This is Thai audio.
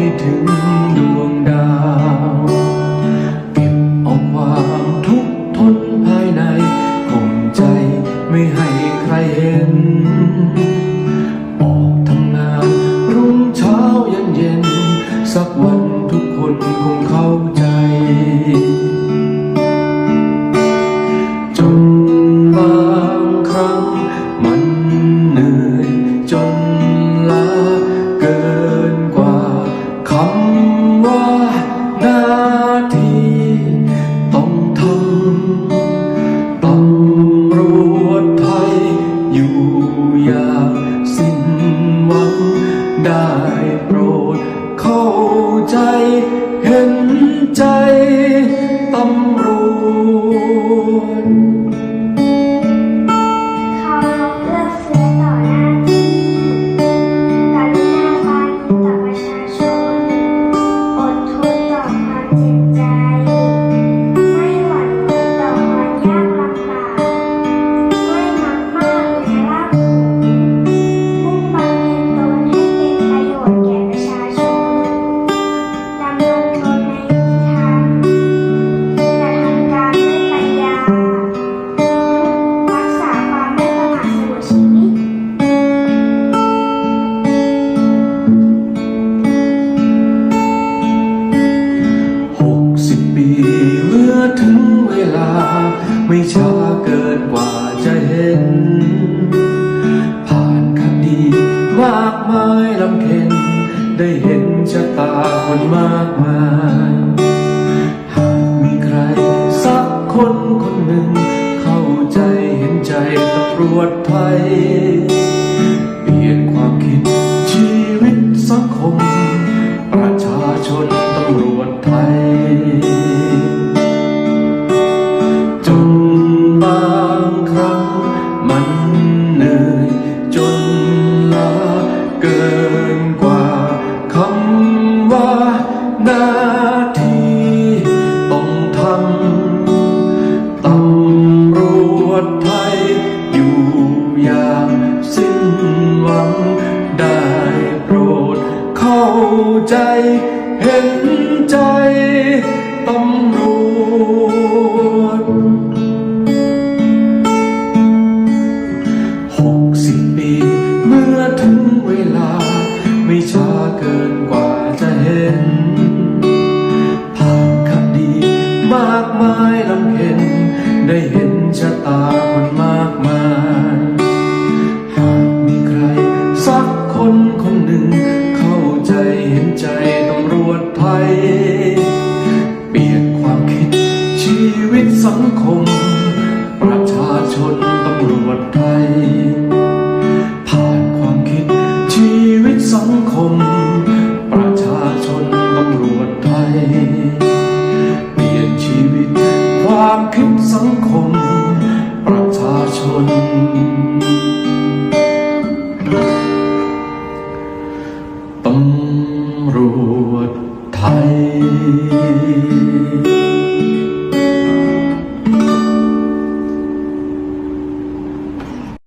ให้ถึงดวงดาว เก็บเอาความทุกข์ทนภายในข่มใจไม่ให้ใครเห็น ออกทำงานรุ่งเช้าเย็นเย็น สักวันทุกคนคงเข้าใจ จนบางครั้ง ไม่ช้าเกินกว่าจะเห็น ผ่านคดีมากมายลำเค็น ได้เห็นชะตาคนมากมาย หากมีใครสักคนคนหนึ่ง เข้าใจเห็นใจตำรวจไทยาใจ เห็นใจตำรวจหกสิบปีเมื่อถึงเวลา ไม่ช้าเกินกว่าจะเห็นภาพคดีมากมายลำเค็นได้เห็นชะตาคนมากมาย ความคิดสังคมประชาชน ตำรวจไทย